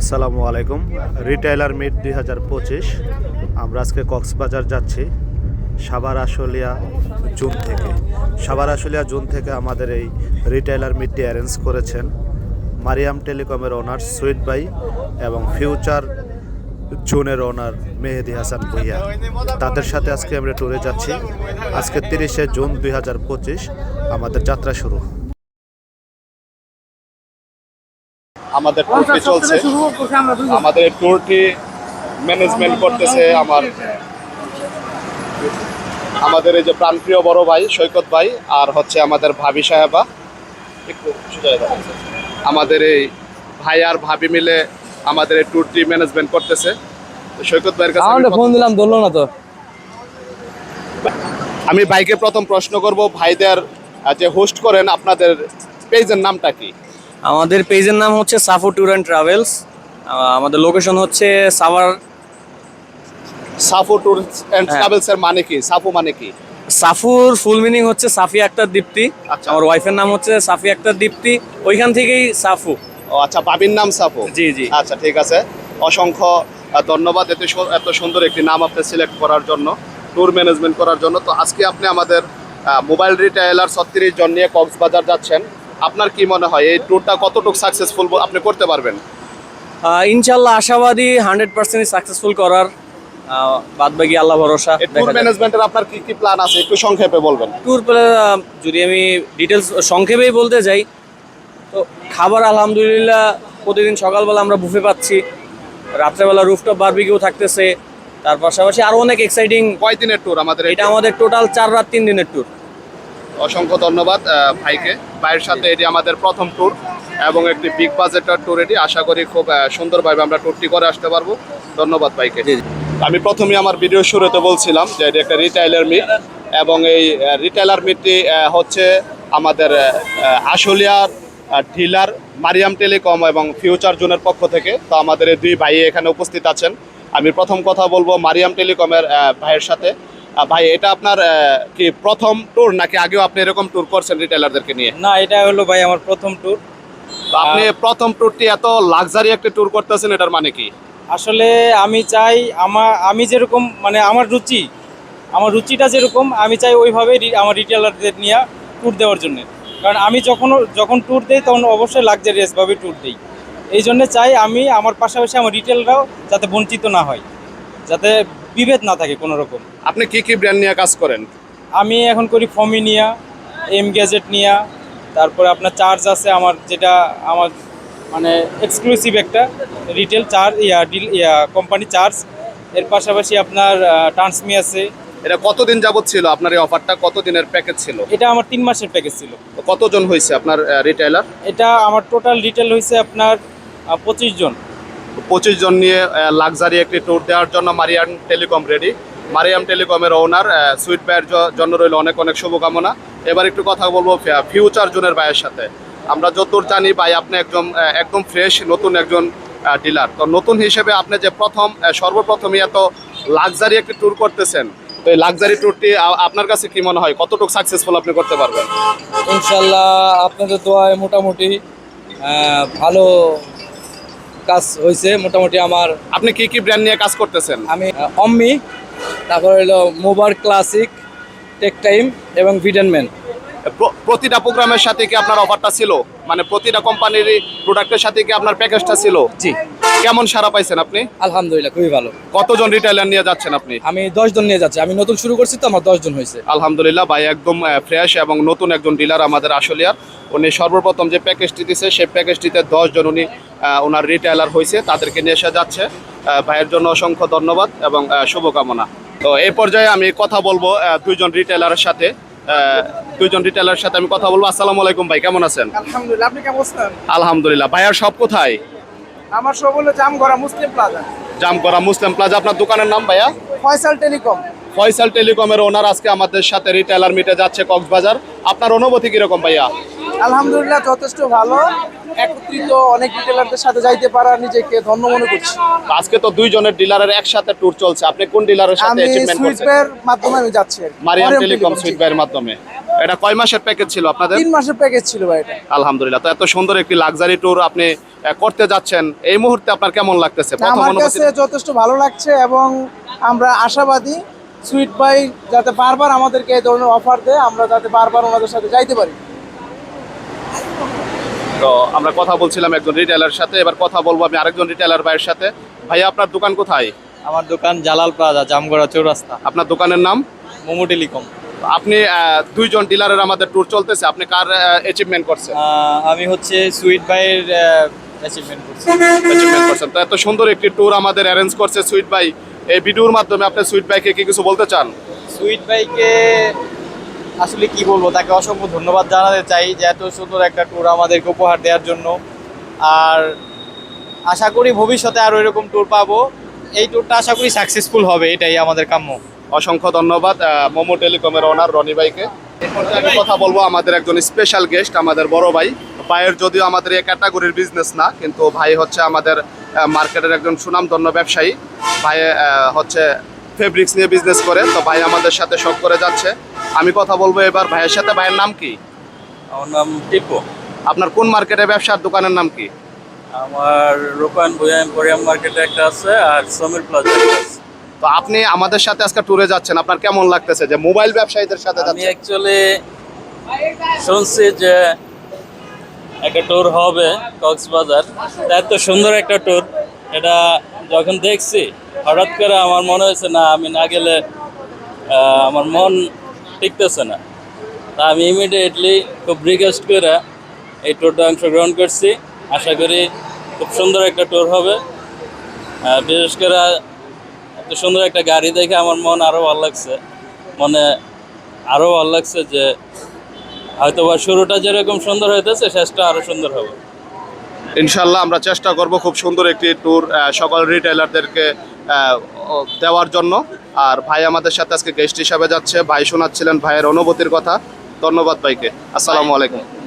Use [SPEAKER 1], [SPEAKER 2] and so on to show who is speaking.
[SPEAKER 1] আসসালামু আলাইকুম। Retailer meet দুই হাজার পঁচিশ। আমরা আজকে কক্সবাজার যাচ্ছি। সাভার আশুলিয়া জুন থেকে। সাবার আশুলিয়া জুন থেকে আমাদের এই রিটেইলার মিটটি অ্যারেঞ্জ করেছেন মারিয়াম টেলিকমের ওনার সুইট ভাই এবং ফিউচার জুনের ওনার মেহেদি হাসান ভুইয়া। তাদের সাথে আজকে আমরা ট্যুরে যাচ্ছি। আজকে তিরিশে জুন দুই হাজার পঁচিশ আমাদের যাত্রা শুরু।
[SPEAKER 2] আমাদের ট্যুরটি চলছে। আমাদের এই ট্যুরটি ম্যানেজমেন্ট করতেছে আমার আমাদের এই যে প্রাণপ্রিয় বড় ভাই সৈকত ভাই আর হচ্ছে আমাদের ভাবি সাহেবা। একটু। আমাদের এই ভাই আর ভাবি মিলে আমাদের এই ট্যুরটি ম্যানেজমেন্ট করতেছে। সৈকত ভাইয়ের কাছে আমি
[SPEAKER 3] ফোন দিলাম ধরলো না তো।
[SPEAKER 2] আমি ভাইকে প্রথম প্রশ্ন করব ভাইদের যে হোস্ট করেন আপনাদের পেজের নামটা কি?
[SPEAKER 3] আমাদের পেজের নাম হচ্ছে সাফো ট্যুর অ্যান্ড ট্রাভেলস। আমাদের লোকেশন হচ্ছে সাভার
[SPEAKER 2] সাফো ট্যুর অ্যান্ড
[SPEAKER 3] হ্যাঁ।
[SPEAKER 2] ট্রাভেলস এর মানে কি? সাফো মানে কি?
[SPEAKER 3] সাফুর ফুল মিনিং হচ্ছে সাফি আক্তার দীপ্তি।
[SPEAKER 2] আচ্ছা।
[SPEAKER 3] আমার ওয়াইফের নাম হচ্ছে সাফি আক্তার দীপ্তি। ওইখান থেকেই সাফু।
[SPEAKER 2] ও আচ্ছা বাবির নাম সাফো?
[SPEAKER 3] জি জি।
[SPEAKER 2] আচ্ছা ঠিক আছে। অসংখ্য ধন্যবাদ এত এত সুন্দর একটি নাম আপনি সিলেক্ট করার জন্য ট্যুর ম্যানেজমেন্ট করার জন্য। তো আজকে আপনি আমাদের মোবাইল রিটেলার ছত্রিশ জন নিয়ে কক্সবাজার যাচ্ছেন। আপনার কি মনে হয় এই ট্যুরটা কতটুকু সাকসেসফুল আপনি করতে পারবেন?
[SPEAKER 3] ইনশাল্লাহ আশাবাদী হান্ড্রেড পার্সেন্ট সাকসেসফুল করার বাদ বাকি আল্লাহ ভরসা
[SPEAKER 2] ট্যুর ম্যানেজমেন্টের আপনার কি কি প্ল্যান আছে একটু সংক্ষেপে বলবেন?
[SPEAKER 3] ট্যুর যদি আমি ডিটেলস সংক্ষেপেই বলতে যাই তো খাবার আলহামদুলিল্লাহ প্রতিদিন সকালবেলা আমরা বুফে পাচ্ছি রাত্রেবেলা রুফটপ বারবিকিউ থাকতেছে তার পাশাপাশি আরও অনেক এক্সাইটিং
[SPEAKER 2] কয় দিনের ট্যুর আমাদের
[SPEAKER 3] এটা আমাদের টোটাল চার রাত তিন দিনের ট্যুর
[SPEAKER 2] অসংখ্য ধন্যবাদ ভাইকে। ভাইয়ের সাথে এটি আমাদের প্রথম ট্যুর এবং একটি বিগ বাজেটের ট্যুর এটি। আশা করি খুব সুন্দরভাবে আমরা ট্যুরটি করে আসতে পারব। ধন্যবাদ ভাইকে। আমি প্রথমে আমার ভিডিও শুরুতে বলছিলাম যে এটি একটা রিটেইলার মিট এবং এই রিটেইলার মিটটি হচ্ছে আমাদের আশুলিয়ার ডিলার মারিয়াম টেলিকম এবং ফিউচার জোনের পক্ষ থেকে। তো আমাদের এই দুই ভাই এখানে উপস্থিত আছেন। আমি প্রথম কথা বলব মারিয়াম টেলিকমের ভাইয়ের সাথে। ভাই এটা আপনার কি প্রথম ট্যুর নাকি আগেও আপনি এরকম ট্যুর করছেন রিটেলারদেরকে নিয়ে?
[SPEAKER 3] না এটা হলো ভাই আমার প্রথম ট্যুর
[SPEAKER 2] তো আপনি প্রথম ট্যুরটি এত লাক্সারি একটা ট্যুর করতেছেন এটার মানে কি?
[SPEAKER 4] আসলে আমি চাই আমার আমি যেরকম মানে আমার রুচি আমার রুচিটা যেরকম আমি চাই ওইভাবে আমার রিটেলারদের নিয়ে ট্যুর দেওয়ার জন্য। কারণ আমি যখন যখন ট্যুর দিই তখন অবশ্যই লাক্সারিয়াসভাবে ট্যুর দিই। এই জন্য চাই আমি আমার পাশাপাশি আমার রিটেলরাও যাতে বঞ্চিত না হয়। যাতে বিভেদ না থাকে কোনো রকম।
[SPEAKER 2] আপনি কি কি ব্র্যান্ড নিয়ে কাজ করেন?
[SPEAKER 4] আমি এখন করি ফমিনিয়া এম গ্যাজেট নিয়া তারপরে আপনার চার্জ আছে আমার যেটা আমার মানে এক্সক্লুসিভ একটা রিটেল চার্জ ইয়া ডিল ইয়া কোম্পানি চার্জ। এর পাশাপাশি আপনার ট্রান্সমি আছে।
[SPEAKER 2] এটা কতদিন যাবত ছিল? আপনার এই অফারটা কত দিনের প্যাকেজ ছিল?
[SPEAKER 4] এটা আমার তিন মাসের প্যাকেজ ছিল।
[SPEAKER 2] কতজন হয়েছে আপনার রিটেলার
[SPEAKER 4] এটা আমার টোটাল রিটেল হয়েছে আপনার পঁচিশ জন।
[SPEAKER 2] পঁচিশ জন নিয়ে লাক্সারি একটি ট্যুর দেওয়ার জন্য মারিয়াম টেলিকম রেডি মারিয়াম টেলিকমের ওনার সুইট ভাইয়ের জন্য রইল অনেক অনেক শুভকামনা। এবার একটু কথা বলব ফিউচার জোনের ভাইয়ের সাথে। আমরা যতদূর জানি ভাই আপনি একদম একদম ফ্রেশ নতুন একজন ডিলার তো নতুন হিসেবে আপনি যে প্রথম সর্বপ্রথমই এত লাক্সারি একটি ট্যুর করতেছেন, তো এই লাক্সারি ট্যুরটি আপনার কাছে কি মনে হয়? কতটুকু সাকসেসফুল আপনি করতে পারবেন?
[SPEAKER 5] ইনশাল্লাহ আপনাদের দোয়ায় মোটামুটি ভালো কাজ হয়েছে মোটামুটি আমার
[SPEAKER 2] আপনি কি কি ব্র্যান্ড নিয়ে কাজ করতেছেন?
[SPEAKER 5] আমি অম্মি তারপর হলো মোবার ক্লাসিক টেক টাইম এবং ভিডেনম্যান
[SPEAKER 2] ম্যান প্রতিটা প্রোগ্রামের সাথে কি আপনার অফারটা ছিল? মানে প্রতিটা কোম্পানির প্রোডাক্টের সাথে কি আপনার প্যাকেজটা ছিল?
[SPEAKER 5] জি।
[SPEAKER 2] কেমন সারা পাইছেন আপনি?
[SPEAKER 5] আলহামদুলিল্লাহ খুবই ভালো।
[SPEAKER 2] কতজন রিটেলার নিয়ে যাচ্ছেন আপনি?
[SPEAKER 5] আমি জন নিয়ে যাচ্ছি। আমি নতুন শুরু করছি তো আমার দশ জন হয়েছে।
[SPEAKER 2] আলহামদুলিল্লাহ ভাই একদম ফ্রেশ এবং নতুন একজন ডিলার আমাদের আশুলিয়ার। উনি সর্বপ্রথম যে প্যাকেজটি দিছে সেই প্যাকেজটিতে দশ জন উনি ওনার রিটেলার হয়েছে তাদেরকে নিয়ে এসে যাচ্ছে। ভাইয়ের জন্য অসংখ্য ধন্যবাদ এবং শুভকামনা। তো এই পর্যায়ে আমি কথা বলব দুইজন রিটেলারের সাথে। দুইজন রিটেলারের সাথে আমি কথা বলব। আসসালামু আলাইকুম ভাই কেমন আছেন?
[SPEAKER 6] আলহামদুলিল্লাহ আপনি কেমন আছেন?
[SPEAKER 2] আলহামদুলিল্লাহ ভাইয়ার সব কোথায়?
[SPEAKER 6] আমার সব হলো Jamgora Muslim Plaza
[SPEAKER 2] Jamgora Muslim Plaza আপনার দোকানের নাম ভাইয়া?
[SPEAKER 6] ফয়সাল টেলিকম।
[SPEAKER 2] ফয়সাল টেলিকমের ওনার আজকে আমাদের সাথে রিটেলার মিটে যাচ্ছে কক্সবাজার। আপনার অনুভূতি কীরকম ভাইয়া?
[SPEAKER 6] আলহামদুলিল্লাহ যথেষ্ট ভালো। একত্রিত অনেক ডিলারদের সাথে যাইতে পারা নিজেকে ধন্য মনে করছি।
[SPEAKER 2] আজকে তো দুইজনের ডিলারের একসাথে ট্যুর চলছে। আপনি কোন ডিলারের সাথে অ্যাচিভমেন্ট করছেন?
[SPEAKER 6] পেয়ের মাধ্যমে আমি যাচ্ছি
[SPEAKER 2] Mariyam telecom
[SPEAKER 6] Telecom,
[SPEAKER 2] Sweet
[SPEAKER 6] ji.
[SPEAKER 2] ভাইয়ের মাধ্যমে। এটা কয় মাসের প্যাকেজ ছিল আপনাদের?
[SPEAKER 6] তিন মাসের প্যাকেজ ছিল ভাই এটা।
[SPEAKER 2] আলহামদুলিল্লাহ তো এত সুন্দর একটি লাক্সারি ট্যুর আপনি করতে যাচ্ছেন। এই মুহূর্তে আপনার কেমন লাগতেছে?
[SPEAKER 6] আমার কাছে যথেষ্ট ভালো লাগছে এবং আমরা আশাবাদী সুইট ভাই যাতে বারবার আমাদেরকে এই ধরনের অফার দেয় আমরা যাতে বারবার ওনাদের সাথে যাইতে পারি।
[SPEAKER 2] তো আমরা কথা বলছিলাম একজন রিটেলার সাথে এবার কথা বলব আমি আরেকজন রিটেলার ভাইয়ের সাথে। ভাইয়া আপনার দোকান কোথায়?
[SPEAKER 4] আমার দোকান জালাল প্লাজা জামগড়া চৌরাস্তা।
[SPEAKER 2] আপনার দোকানের নাম?
[SPEAKER 4] মোমো টেলিকম
[SPEAKER 2] আপনি দুইজন ডিলারের আমাদের ট্যুর চলতেছে আপনি কার অ্যাচিভমেন্ট করছেন?
[SPEAKER 4] আমি হচ্ছে সুইট ভাইয়ের অ্যাচিভমেন্ট করছি।
[SPEAKER 2] অ্যাচিভমেন্ট করছেন। তো এত সুন্দর একটি ট্যুর আমাদের অ্যারেঞ্জ করছে সুইট ভাই। এই ভিডিওর মাধ্যমে আপনি সুইট ভাইকে কি কিছু বলতে চান?
[SPEAKER 4] সুইট ভাইকে আসলে কি বলব, তাকে অসংখ্য ধন্যবাদ জানাতে চাই যে এত সুন্দর একটা ট্যুর আমাদেরকে উপহার দেওয়ার জন্য। আর আশা করি ভবিষ্যতে আরও এরকম ট্যুর পাবো। এই ট্যুরটা আশা করি সাকসেসফুল হবে, এটাই আমাদের কাম্য।
[SPEAKER 2] অসংখ্য ধন্যবাদ মোমো টেলিকমের ওনার রনি ভাইকে। এই আমি কথা বলব, আমাদের একজন স্পেশাল গেস্ট আমাদের বড় ভাই। ভাইয়ের যদিও আমাদের এই ক্যাটাগরির বিজনেস না, কিন্তু ভাই হচ্ছে আমাদের মার্কেটের একজন সুনামধন্য ব্যবসায়ী। ভাই হচ্ছে ফেব্রিক্স নিয়ে বিজনেস করে, তো ভাই আমাদের সাথে শখ করে যাচ্ছে। আমি কথা বলব এবার ভাইয়ের সাথে। ভাইয়ের নাম কি?
[SPEAKER 3] আমার নাম টিপু।
[SPEAKER 2] আপনার কোন মার্কেটে ব্যবসার দোকানের নাম কি?
[SPEAKER 3] আমার রূপায়ণ ভুয়া এম্পোরিয়াম মার্কেটে একটা আছে আর সমীর প্লাজা আছে।
[SPEAKER 2] তো আপনি আমাদের সাথে আজকে ট্যুরে যাচ্ছেন। আপনার কেমন লাগতেছে যে মোবাইল ব্যবসায়ীদের সাথে
[SPEAKER 3] আমি অ্যাকচুয়ালি শুনছি যে একটা ট্যুর হবে কক্সবাজার। তা এত সুন্দর একটা ট্যুর এটা যখন দেখছি হঠাৎ করে আমার মনে হয়েছে না আমি না গেলে আমার মন টিকতেছে না। তা আমি ইমিডিয়েটলি খুব রিকোয়েস্ট করে এই ট্যুরটা অংশগ্রহণ করছি। আশা করি খুব সুন্দর একটা ট্যুর হবে। বিশেষ করে এত সুন্দর একটা গাড়ি দেখে আমার মন আরও ভালো লাগছে। মনে আরও ভালো লাগছে যে হয়তো বা শুরুটা যেরকম সুন্দর হইতেছে, শেষটা আরও সুন্দর হবে।
[SPEAKER 2] ইনশাল্লাহ আমরা চেষ্টা করব খুব সুন্দর একটি ট্যুর সকল রিটেলারদেরকে দেওয়ার জন্য। আর ভাই আমাদের সাথে আজকে গেস্ট হিসাবে যাচ্ছে। ভাই শোনাচ্ছিলেন ভাইয়ের অনুভূতির কথা। ধন্যবাদ ভাইকে। আসসালামু আলাইকুম।